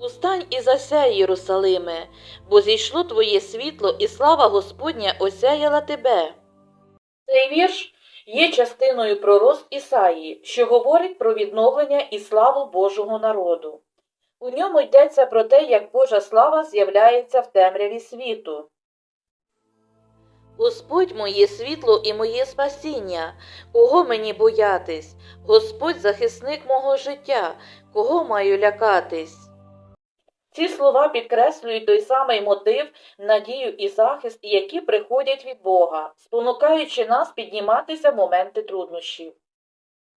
Устань і засяй, Єрусалиме, бо зійшло твоє світло, і слава Господня осяяла тебе. Цей вірш є частиною пророст Ісаї, що говорить про відновлення і славу Божого народу. У ньому йдеться про те, як Божа слава з'являється в темряві світу. Господь моє світло і моє спасіння, кого мені боятись? Господь захисник мого життя, кого маю лякатись? Ці слова підкреслюють той самий мотив, надію і захист, які приходять від Бога, спонукаючи нас підніматися в моменти труднощів.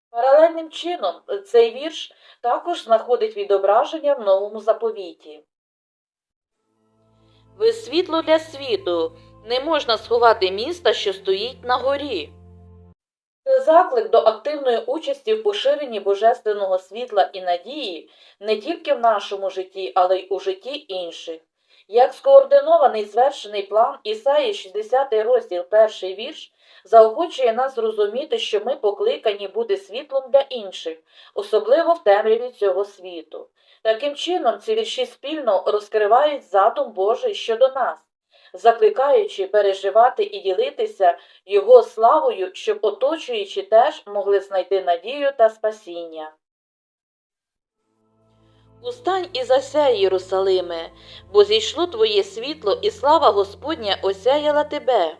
Паралельним чином цей вірш також знаходить відображення в новому заповіті. Ви світло для світу, не можна сховати міста, що стоїть на горі. Заклик до активної участі в поширенні божественного світла і надії не тільки в нашому житті, але й у житті інших. Як скоординований звершений план Ісаї 60 розділ, перший вірш, заохочує нас зрозуміти, що ми покликані бути світлом для інших, особливо в темряві цього світу. Таким чином, ці вірші спільно розкривають задум Божий щодо нас, закликаючи переживати і ділитися його славою, щоб оточуючі теж могли знайти надію та спасіння. Устань і засяй, Єрусалиме, бо зійшло твоє світло, і слава Господня осяяла тебе.